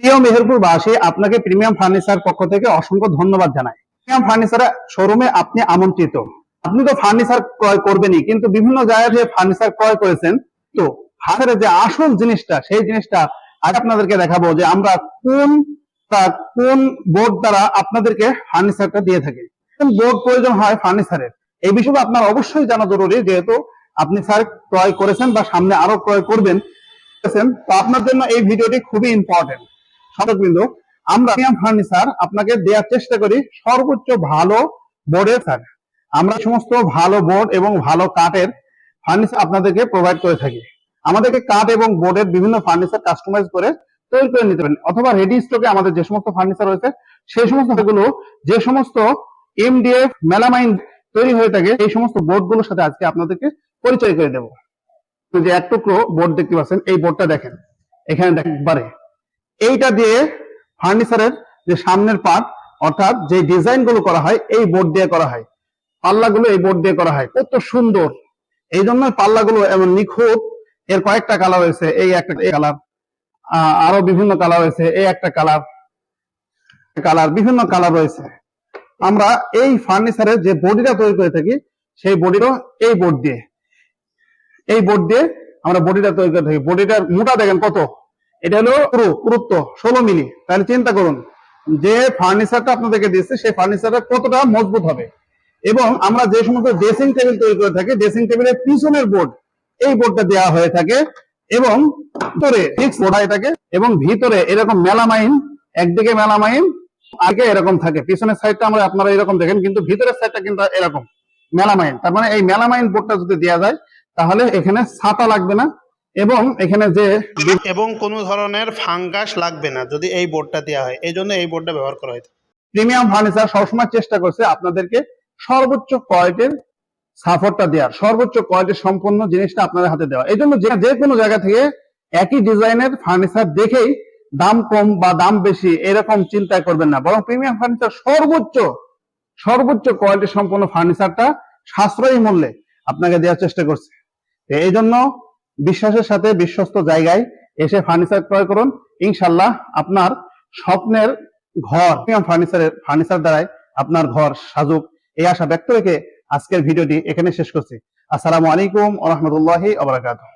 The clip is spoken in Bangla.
প্রিয় মেহেরপুর বাসী, আপনাকে প্রিমিয়াম ফার্নিচার পক্ষ থেকে অসংখ্য ধন্যবাদ জানাই। প্রিমিয়াম ফার্নিচার শোরুমে আপনি আমন্ত্রিত। আপনি তো ফার্নিচার ক্রয় করবেনই, কিন্তু বিভিন্ন জায়গা থেকে ফার্নিচার ক্রয় করেছেন, তো ফার্নিচারের যে আসল জিনিসটা, সেই জিনিসটা আজ আপনাদেরকে দেখাবো যে আমরা কোন তা- কোন বোর্ড দ্বারা আপনাদেরকে ফার্নিচারটা দিয়ে থাকি। কোন বোর্ড প্রয়োজন হয় ফার্নিচারের এই বিষয়ে আপনার অবশ্যই জানা জরুরি, যেহেতু আপনি স্যার ক্রয় করেছেন বা সামনে আরও ক্রয় করবেন, তো আপনার জন্য এই ভিডিওটি খুবই ইম্পর্টেন্ট সদকবৃন্দ আমরা ফার্নিচার আপনাকে দেওয়ার চেষ্টা করি সর্বোচ্চ ভালো বোর্ডের স্যার আমরা সমস্ত ভালো বোর্ড এবং ভালো কাঠের ফার্নিচার আপনাদেরকে প্রোভাইড করে থাকি। আমাদেরকে কাঠ এবং বোর্ডের বিভিন্ন ফার্নিচার কাস্টমাইজ করে তৈরি করে নিতে পারেন, অথবা রেডি স্টকে আমাদের যে সমস্ত ফার্নিচার রয়েছে, সেই সমস্তগুলো, যে সমস্ত এমডিএফ মেলামাইন তৈরি হয়ে থাকে এই সমস্ত বোর্ডগুলোর সাথে আজকে আপনাদেরকে পরিচয় করে দেবো। যে এক টুকরো বোর্ড দেখতে পাচ্ছেন, এই বোর্ডটা দেখেন। এখানে দেখেন, একবারে। এইটা দিয়ে ফার্নিচারের যে সামনের পার্ট অর্থাৎ যে ডিজাইনগুলো করা হয়, এই বোর্ড দিয়ে করা হয়। পাল্লাগুলো এই বোর্ড দিয়ে করা হয়। কত সুন্দর! এই জন্য পাল্লাগুলো এমন নিখুঁত। এর কয়েকটা কালার রয়েছে এই একটা কালার আরও বিভিন্ন কালার রয়েছে এই একটা কালার কালার বিভিন্ন কালার রয়েছে। আমরা এই ফার্নিচারের যে বডিটা তৈরি করে থাকি, সেই বডিটা এই বোর্ড দিয়ে। এই বোর্ড দিয়ে আমরা বডিটা তৈরি করে থাকি। বডিটার মোটা দেখেন কত? এটা হলো পুরো, পুরুত্ব, ষোলো মিলি। তাহলে চিন্তা করুন, যে ফার্নিচারটা আপনাদেরকে দিচ্ছে সেই ফার্নিচারটা কতটা মজবুত হবে? এবং আমরা যে সমস্ত ড্রেসিং টেবিল তৈরি করে থাকি ড্রেসিং টেবিলের পিছনের বোর্ড এই বোর্ডটা দেওয়া হয়ে থাকে, এবং ভিতরে ফিক্স হয়ে থাকে, এবং ভিতরে এরকম মেলামাইন, একদিকে মেলামাইন, আগে এরকম থাকে। পিছনের সাইডটা আমরা আপনারা এরকম দেখেন, কিন্তু ভিতরের সাইডটা কিন্তু এরকম, মেলামাইন। তার মানে এই মেলামাইন বোর্ডটা যদি দেওয়া যায়, তাহলে এখানে ছাতা লাগবে না এবং এখানে যে এবং কোনো ধরনের ফাঙ্গাস লাগবে না যদি এই বোর্ডটা দেওয়া হয়। এই জন্য এই বোর্ডটা ব্যবহার করা হয় প্রিমিয়াম ফার্নিচার সবসময় চেষ্টা করছে আপনাদেরকে সর্বোচ্চ কোয়ালিটির সাপোর্টটা দেওয়ার সর্বোচ্চ কোয়ালিটি সম্পন্ন জিনিসটা আপনাদের হাতে দেওয়া। এই জন্য যে কোনো জায়গা থেকে একই ডিজাইনের ফার্নিচার দেখেই দাম কম বা দাম বেশি এরকম চিন্তা করবেন না। বরং প্রিমিয়াম ফার্নিচার সর্বোচ্চ সর্বোচ্চ কোয়ালিটি সম্পন্ন ফার্নিচারটা সাশ্রয়ী মূল্যে আপনাকে দেওয়ার চেষ্টা করছে। এই জন্য বিশ্বাসের সাথে বিশ্বস্ত জায়গায় এসে ফার্নিচার ক্রয় করুন। ইনশাল্লাহ আপনার স্বপ্নের ঘর ফার্নিচারের ফার্নিচার দ্বারাই আপনার ঘর সাজুক। এই আশা ব্যক্ত রেখে আজকের ভিডিওটি এখানে শেষ করছি। আসসালামু আলাইকুম আহমতুল্লাহ আবরাকাতুহ